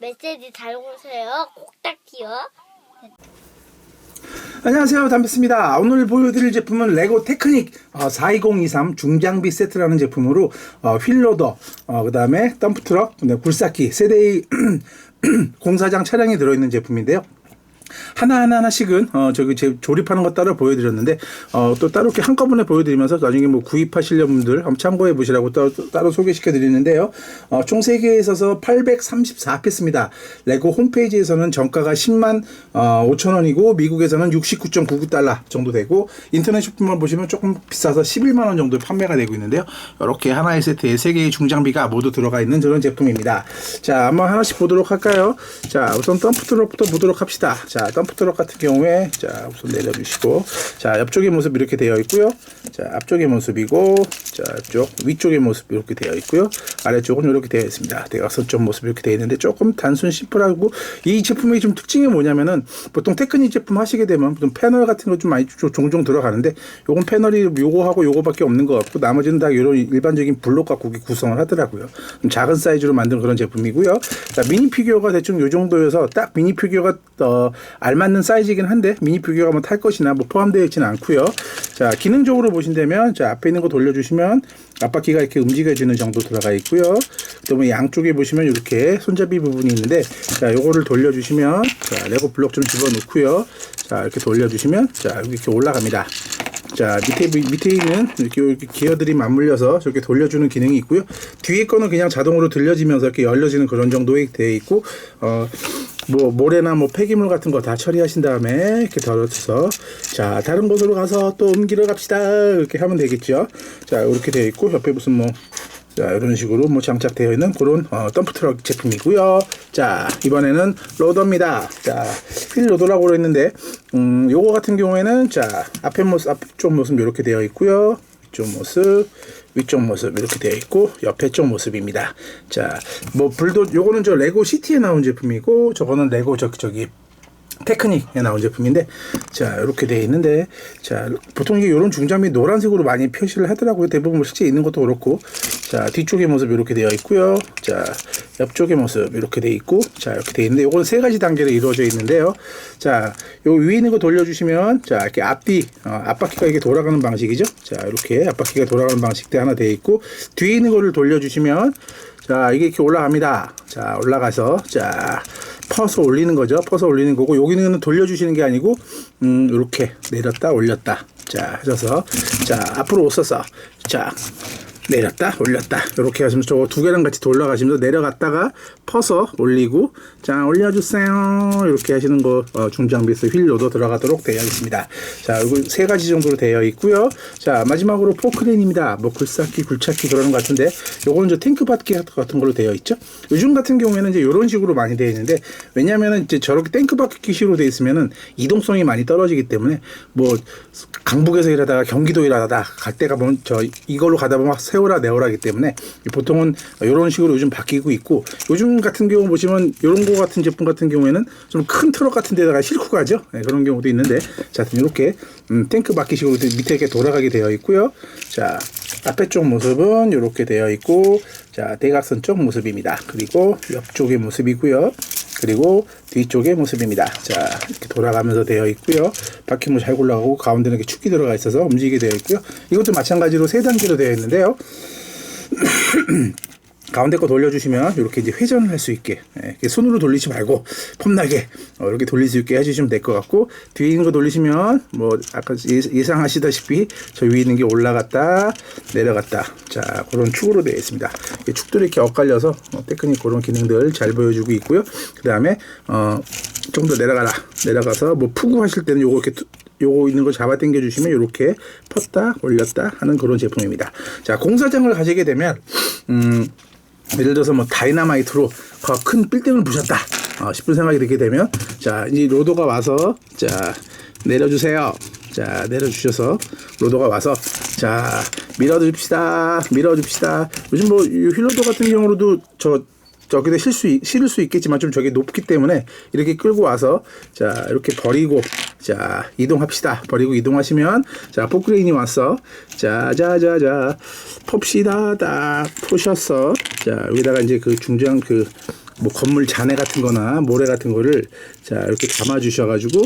메시지 달고세요. 꼭딱지요. 안녕하세요 담배스입니다 오늘 보여드릴 제품은 레고 테크닉 어, 42023 중장비 세트라는 제품으로 어, 휠로더 어, 그 다음에 덤프트럭 네, 굴삭기 세대의 공사장 차량이 들어있는 제품인데요 하나하나 하나씩은 어 저기 제 조립하는 거 따로 보여드렸는데 어 또 따로 이렇게 한꺼번에 보여드리면서 나중에 뭐 구입하시려 분들 한번 참고해 보시라고 따로, 따로 소개시켜 드리는데요. 어 총 3개에 있어서 834피스입니다. 레고 홈페이지에서는 정가가 10만 어 5천 원이고 미국에서는 69.99달러 정도 되고 인터넷 쇼핑몰 보시면 조금 비싸서 11만 원 정도 판매가 되고 있는데요. 이렇게 하나의 세트에 3개의 중장비가 모두 들어가 있는 그런 제품입니다. 자 한번 하나씩 보도록 할까요? 자 우선 덤프트럭부터 보도록 합시다. 자, 덤프 트럭 같은 경우에 자, 우선 내려주시고 자, 옆쪽의 모습 이렇게 되어 있고요. 자, 앞쪽의 모습이고 자, 옆쪽 위쪽의 모습 이렇게 되어 있고요. 아래쪽은 이렇게 되어 있습니다. 대각선 쪽 모습 이렇게 되어 있는데 조금 단순 심플하고 이 제품의 좀 특징이 뭐냐면은 보통 테크닉 제품 하시게 되면 좀 패널 같은 거 좀 많이 조- 종종 들어가는데 요건 패널이 요거하고 요거밖에 없는 것 같고 나머지는 다 이런 일반적인 블록 갖고 구성을 하더라고요. 좀 작은 사이즈로 만든 그런 제품이고요. 자, 미니 피규어가 대충 요 정도여서 딱 미니 피규어가 어, 알맞는 사이즈이긴 한데 미니 피규어가 뭐 탈 것이나 뭐 포함되어 있지는 않고요. 자 기능적으로 보신다면 자 앞에 있는 거 돌려주시면 앞바퀴가 이렇게 움직여지는 정도 들어가 있고요. 또 양쪽에 보시면 이렇게 손잡이 부분이 있는데 자 요거를 돌려주시면 자 레고 블록 좀 집어넣고요. 자 이렇게 돌려주시면 자 이렇게 올라갑니다. 자 밑에 밑에 있는 이렇게, 이렇게 기어들이 맞물려서 저렇게 돌려주는 기능이 있고요. 뒤에 거는 그냥 자동으로 들려지면서 이렇게 열려지는 그런 정도에 되어 있고 어. 뭐 모래나 뭐 폐기물 같은 거 다 처리하신 다음에 이렇게 덜어서 자 다른 곳으로 가서 또 옮기러 갑시다 이렇게 하면 되겠죠 자 이렇게 되어 있고 옆에 무슨 뭐 자, 이런 식으로 뭐 장착되어 있는 그런 어, 덤프 트럭 제품이고요. 자, 이번에는 로더입니다. 자, 휠 로더라고 그랬는데, 음, 요거 같은 경우에는 자, 앞에 모습, 앞쪽 모습 이렇게 되어 있고요. 위쪽 모습, 위쪽 모습 이렇게 되어 있고 옆에 쪽 모습입니다. 자, 뭐 불도 요거는 저 레고 시티에 나온 제품이고 저거는 레고 저 저기 테크닉에 나온 제품인데 자 이렇게 되어 있는데 자 보통 이게 이런 중장비 노란색으로 많이 표시를 하더라고요. 대부분 뭐 실제 있는 것도 그렇고. 자 뒤쪽의 모습 이렇게 되어 있고요. 자 옆쪽의 모습 이렇게 되어 있고 자 이렇게 되어 있는데 이건 세 가지 단계로 이루어져 있는데요. 자 요 위에 있는 거 돌려주시면 자 이렇게 앞뒤 어, 앞바퀴가 이렇게 돌아가는 방식이죠? 자 이렇게 앞바퀴가 돌아가는 방식대 하나 되어 있고 뒤에 있는 거를 돌려주시면 자 이게 이렇게 올라갑니다 자 올라가서 자 퍼서 올리는 거죠. 퍼서 올리는 거고 여기는 돌려주시는 게 아니고 음 이렇게 내렸다 올렸다 자 하셔서 자 앞으로 오셔서 자 내렸다 올렸다. 이렇게 하시면 저두 개랑 같이 돌아가시면서 내려갔다가 퍼서 올리고 자 올려주세요. 이렇게 하시는 거 어, 중장비에서 휠로도 들어가도록 되어 있습니다. 자 이거 세 가지 정도로 되어 있고요. 자 마지막으로 포크레인입니다. 뭐 굴삭기 굴착기 그러는 것 같은데 요거는 저 탱크 바퀴 같은 걸로 되어 있죠? 요즘 같은 경우에는 이제 이런 식으로 많이 되어 있는데 왜냐면은 이제 저렇게 탱크 바퀴식으로 되어 있으면은 이동성이 많이 떨어지기 때문에 뭐 강북에서 일하다가 경기도 일하다 갈 때가 보면 저 이걸로 가다 보면 세 워라 내워라기 때문에 보통은 이런 식으로 요즘 바뀌고 있고 요즘 같은 경우 보시면 이런 거 같은 제품 같은 경우에는 좀 큰 트럭 같은 데다가 싣고 가죠. 네, 그런 경우도 있는데 자 이렇게 음, 탱크 바퀴식으로 밑에 이렇게 돌아가게 되어 있고요. 자 앞에 쪽 모습은 이렇게 되어 있고 자 대각선 쪽 모습입니다. 그리고 옆쪽의 모습이고요 그리고 뒤쪽의 모습입니다. 자, 이렇게 돌아가면서 되어 있고요. 바퀴も잘 굴러가고 가운데는 이렇게 축이 들어가 있어서 움직이게 되어 있고요. 이것도 마찬가지로 세 단계로 되어 있는데요. 가운데 거 돌려주시면 이렇게 이제 회전을 할 수 있게 예, 손으로 돌리지 말고 폼나게 어, 이렇게 돌릴 수 있게 해주시면 될 것 같고 뒤에 있는 거 돌리시면 뭐 아까 예- 예상하시다시피 저 위에 있는 게 올라갔다 내려갔다. 자 그런 축으로 되어 있습니다. 이 축들이 이렇게 엇갈려서 어, 테크닉 그런 기능들 잘 보여주고 있고요. 그 다음에 어, 좀 더 내려가라. 내려가서 뭐 푸구 하실 때는 요거 이렇게 두- 요거 있는 거 잡아 당겨 주시면 이렇게 폈다 올렸다 하는 그런 제품입니다. 자 공사장을 가시게 되면 음 예를 들어서 뭐 다이나마이트로 더큰 빌딩을 부셨다. 어, 싶은 생각이 들게 되면 자 이제 로더가 와서 자 내려주세요. 자 내려주셔서 로더가 와서 자 밀어줍시다. 밀어줍시다. 요즘 뭐이 휠로더 같은 경우로도 저 저기다 실 수, 실을 수 있겠지만 좀 저게 높기 때문에 이렇게 끌고 와서 자 이렇게 버리고 자 이동합시다. 버리고 이동하시면 자 포크레인이 왔어. 자 자 자자 봅시다. 딱 포셨어. 자 여기다가 이제 그 중장 그 뭐 건물 잔해 같은 거나 모래 같은 거를 자 이렇게 담아 주셔 가지고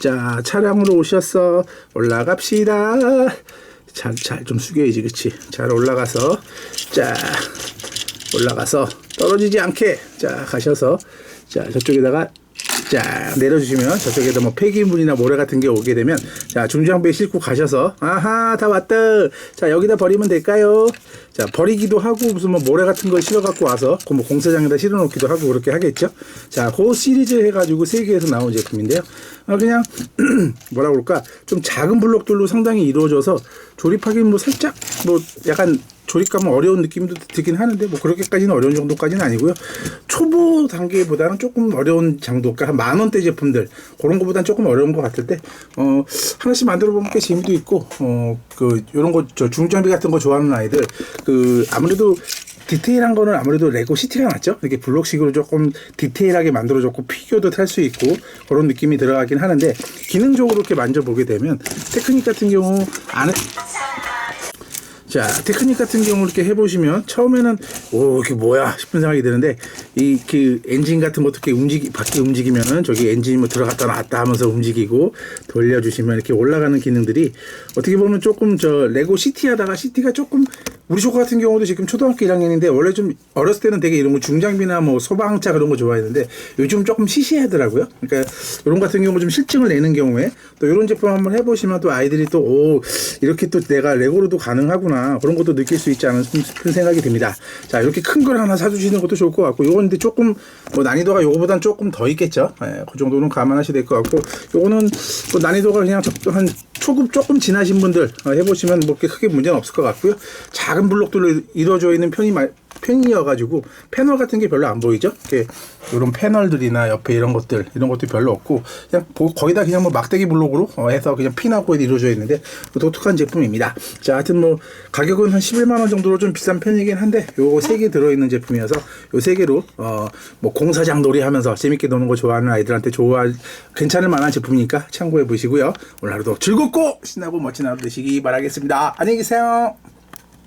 자 차량으로 오셔서 올라갑시다. 잘 잘 좀 숙여야지 그치? 잘 올라가서 자 올라가서 떨어지지 않게 자 가셔서 자 저쪽에다가 자 내려주시면 저쪽에다 뭐 폐기물이나 모래 같은 게 오게 되면 자 중장비에 싣고 가셔서 아하 다 왔다. 자 여기다 버리면 될까요? 자 버리기도 하고 무슨 뭐 모래 같은 걸 실어 갖고 와서 그 뭐 공사장에다 실어 놓기도 하고 그렇게 하겠죠? 자그 시리즈 해가지고 세계에서 나온 제품인데요. 아 그냥 뭐라 그럴까? 좀 작은 블록들로 상당히 이루어져서 조립하기는 뭐 살짝 뭐 약간 조립감은 어려운 느낌도 들긴 하는데 뭐 그렇게까지는 어려운 정도까지는 아니고요. 초보 단계보다는 조금 어려운 정도, 그러니까 한만 원대 제품들 그런 거보다는 조금 어려운 것 같을 때 어, 하나씩 만들어 보면 꽤 재미도 있고 어그 이런 거 저 중장비 같은 거 좋아하는 아이들 그 아무래도 디테일한 거는 아무래도 레고 시티가 낫죠. 이렇게 블록식으로 조금 디테일하게 만들어졌고 피규어도 탈 수 있고 그런 느낌이 들어가긴 하는데 기능적으로 이렇게 만져보게 되면 테크닉 같은 경우 안에 자, 테크닉 같은 경우 이렇게 해보시면 처음에는 오 이게 뭐야 싶은 생각이 드는데 이 그 엔진 같은 거 어떻게 움직이 밖에 움직이면은 저기 엔진이 뭐 들어갔다 나왔다 하면서 움직이고 돌려주시면 이렇게 올라가는 기능들이 어떻게 보면 조금 저 레고 시티 하다가 시티가 조금 우리 조카 같은 경우도 지금 초등학교 1학년인데 원래 좀 어렸을 때는 되게 이런 거 중장비나 뭐 소방차 그런 거 좋아했는데 요즘 조금 시시하더라고요. 그러니까 이런 같은 경우 좀 실증을 내는 경우에 또 이런 제품 한번 해보시면 또 아이들이 또 오 이렇게 또 내가 레고로도 가능하구나 그런 것도 느낄 수 있지 않은 싶은 생각이 듭니다. 자 이렇게 큰 걸 하나 사주시는 것도 좋을 것 같고 요건 근데 조금 뭐 난이도가 요거보단 조금 더 있겠죠. 예, 그 정도는 감안하셔야 될 것 같고 요거는 뭐 난이도가 그냥 적한 초급 조금 지나신 분들 어, 해보시면 뭐 크게 문제는 없을 것 같고요. 작은 블록들로 이루어져 있는 편이 말, 편이어가지고 패널 같은 게 별로 안 보이죠. 이렇게 이런 패널들이나 옆에 이런 것들 이런 것도 별로 없고 그냥 보- 거의 다 그냥 뭐 막대기 블록으로 어, 해서 그냥 피나고 이루어져 있는데 독특한 제품입니다. 자, 하여튼 뭐 가격은 한 11만 원 정도로 좀 비싼 편이긴 한데 요거 세 개 들어있는 제품이어서 요 세 개로 어 뭐 공사장 놀이 하면서 재밌게 노는 거 좋아하는 아이들한테 좋아 괜찮을 만한 제품이니까 참고해 보시고요. 오늘 하루도 즐겁고 신나고 멋진 하루 되시기 바라겠습니다. 안녕히 계세요.